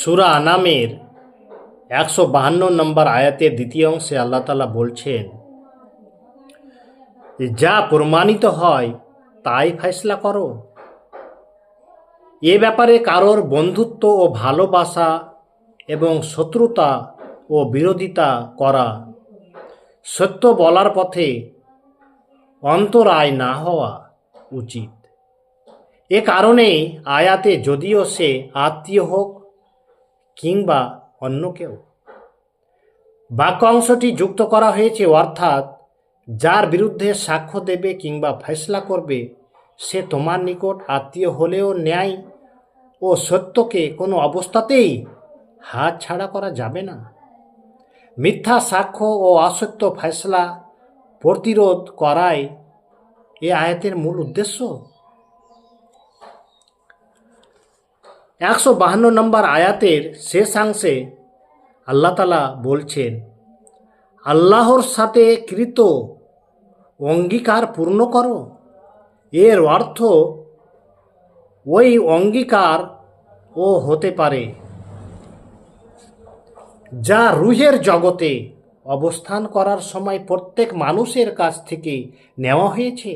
সুরা আনামের একশো বাহান্ন নম্বর আয়াতের দ্বিতীয় অংশে আল্লাহ তালা বলছেন, যা প্রমাণিত হয়, তাই ফেসলা করো। এ ব্যাপারে কারোর বন্ধুত্ব ও ভালোবাসা এবং শত্রুতা ও বিরোধিতা করা সত্য বলার পথে অন্তরায় না হওয়া উচিত। এ কারণে আয়াতে যদিও সে আত্মীয় হোক কিংবা অন্য কেউ। বাক্যাংশটি যুক্ত করা হয়েছে অর্থাৎ, যার বিরুদ্ধে সাক্ষ্য দেবে কিংবা ফেসলা করবে, সে তোমার নিকট আত্মীয় হলেও ন্যায় ও সত্যকে কোনো অবস্থাতেই হাত ছাড়া করা যাবে না। মিথ্যা সাক্ষ্য ও অসত্য ফেসলা প্রতিরোধ করাই এ আয়াতের মূল উদ্দেশ্য। একশো বাহান্ন নম্বর আয়াতের শেষাংশে আল্লাহ তালা বলছেন, আল্লাহর সাথে কৃত অঙ্গীকার পূর্ণ করো। এর অর্থ ওই অঙ্গীকার ও হতে পারে যা রুহের জগতে অবস্থান করার সময় প্রত্যেক মানুষের কাছ থেকে নেওয়া হয়েছে।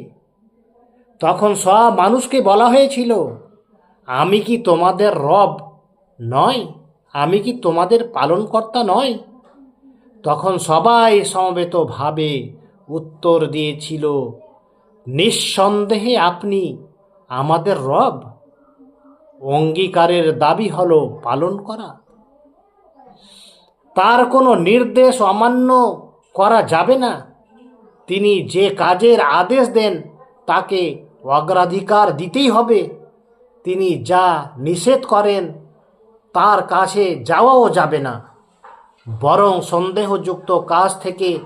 তখন সব মানুষকে বলা হয়েছিল আমি কি তোমাদের রব নয় আমি কি তোমাদের পালনকর্তা নয় তখন সবাই সমবেতভাবে উত্তর দিয়েছিল, নিঃসন্দেহে আপনি আমাদের রব। অঙ্গীকারের দাবি হলো পালন করা। তার কোনো নির্দেশ অমান্য করা যাবে না। তিনি যে কাজের আদেশ দেন, তাকে অগ্রাধিকার দিতেই হবে। তিনি যা নিষেধ করেন, তার কাছে যাওয়াও যাবে না। বরং সন্দেহযুক্ত কাজ থেকে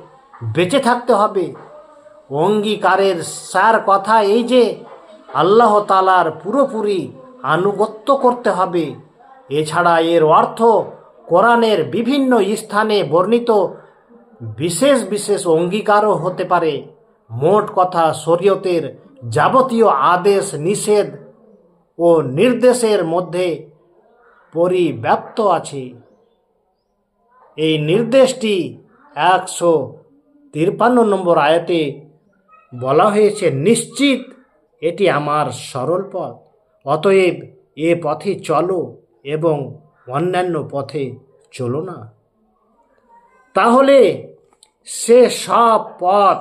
বেঁচে থাকতে হবে। অঙ্গীকারের সার কথা এই যে, আল্লাহ তালার পুরোপুরি আনুগত্য করতে হবে। এছাড়া এর অর্থ কোরআনের বিভিন্ন স্থানে বর্ণিত বিশেষ বিশেষ অঙ্গীকারও হতে পারে। মোট কথা শরীয়তের যাবতীয় আদেশ, নিষেধ ও নির্দেশের মধ্যে পরিব্যাপ্ত আছে। এই নির্দেশটি একশো তিরপান্ন নম্বর আয়াতে বলা হয়েছে, নিশ্চিত এটি আমার সরল পথ। অতএব এ পথে চলো এবং অন্যান্য পথে চলো না। তাহলে সে সব পথ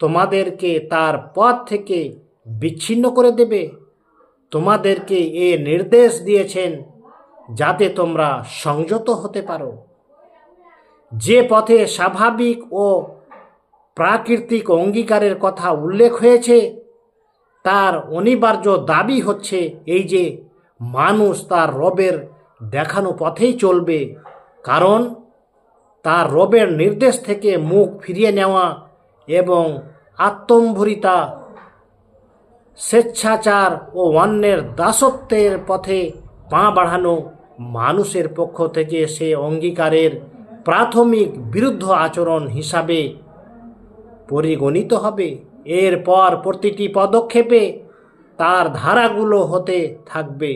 তোমাদেরকে তার পথ থেকে বিচ্ছিন্ন করে দেবে। তোমাদেরকে এ নির্দেশ দিয়েছেন যাতে তোমরা সংযত হতে পারো। যে পথে স্বাভাবিক ও প্রাকৃতিক অঙ্গীকারের কথা উল্লেখ হয়েছে, তার অনিবার্য দাবি হচ্ছে এই যে মানুষ তার রবের দেখানো পথেই চলবে, কারণ তার রবের নির্দেশ থেকে মুখ ফিরিয়ে নেওয়া এবং আত্মম্ভরিতা স্বেচ্ছাচার ও অন্যের দাসত্বের পথে পা বাড়ানো মানুষের পক্ষ থেকে সে অঙ্গীকারের প্রাথমিক বিরুদ্ধ আচরণ হিসাবে পরিগণিত হবে। এরপর প্রতিটি পদক্ষেপে তার ধারাগুলো হতে থাকবে।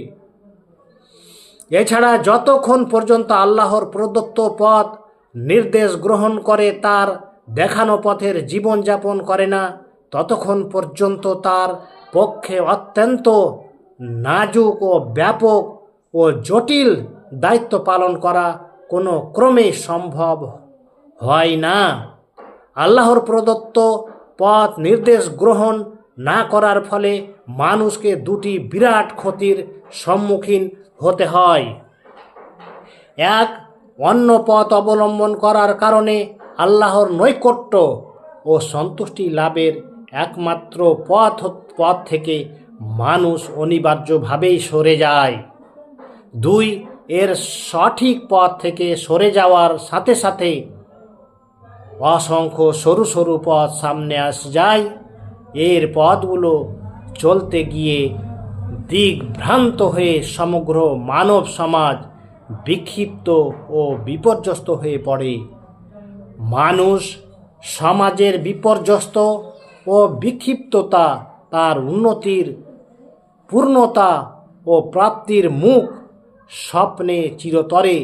এছাড়া যতক্ষণ পর্যন্ত আল্লাহর প্রদত্ত পথ নির্দেশ গ্রহণ করে, তার দেখানো পথের জীবনযাপন করে না, ততক্ষণ পর্যন্ত তার পক্ষে অত্যন্ত নাজুক ও ব্যাপক ও জটিল দায়িত্ব পালন করা কোনো ক্রমে সম্ভব হয় না। আল্লাহর প্রদত্ত পথ নির্দেশ গ্রহণ না করার ফলে মানুষকে দুটি বিরাট ক্ষতির সম্মুখীন হতে হয়। এক, অন্য পথ অবলম্বন করার কারণে আল্লাহর নৈকট্য ও সন্তুষ্টি লাভের একমাত্র পথ পথ থেকে মানুষ অনিবার্যভাবেই সরে যায়। দুই, এর সঠিক পথ থেকে সরে যাওয়ার সাথে সাথে অসংখ্য সরু সরু পথ সামনে আস যায়। এর পথগুলো চলতে গিয়ে দিগ্ভ্রান্ত হয়ে সমগ্র মানব সমাজ বিক্ষিপ্ত ও বিপর্যস্ত হয়ে পড়ে। মানুষ সমাজের বিপর্যস্ত ও বিক্ষিপ্ততা তার উন্নতির পূর্ণতা ও প্রাপ্তির মুখ স্বপ্নে চিরতরে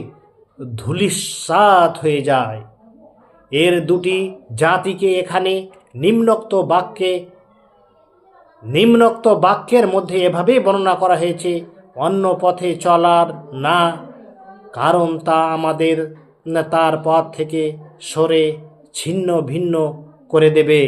ধূলিসাৎ হয়ে যায়। এর দুটি জাতিকে এখানে নিম্নোক্ত বাক্যে, নিম্নোক্ত বাক্যের মধ্যে এভাবেই বর্ণনা করা হয়েছে, অন্য পথে চলার না, কারণ তা আমাদের তার পথ থেকে সরে ছিন্ন ভিন্ন করে দেবে।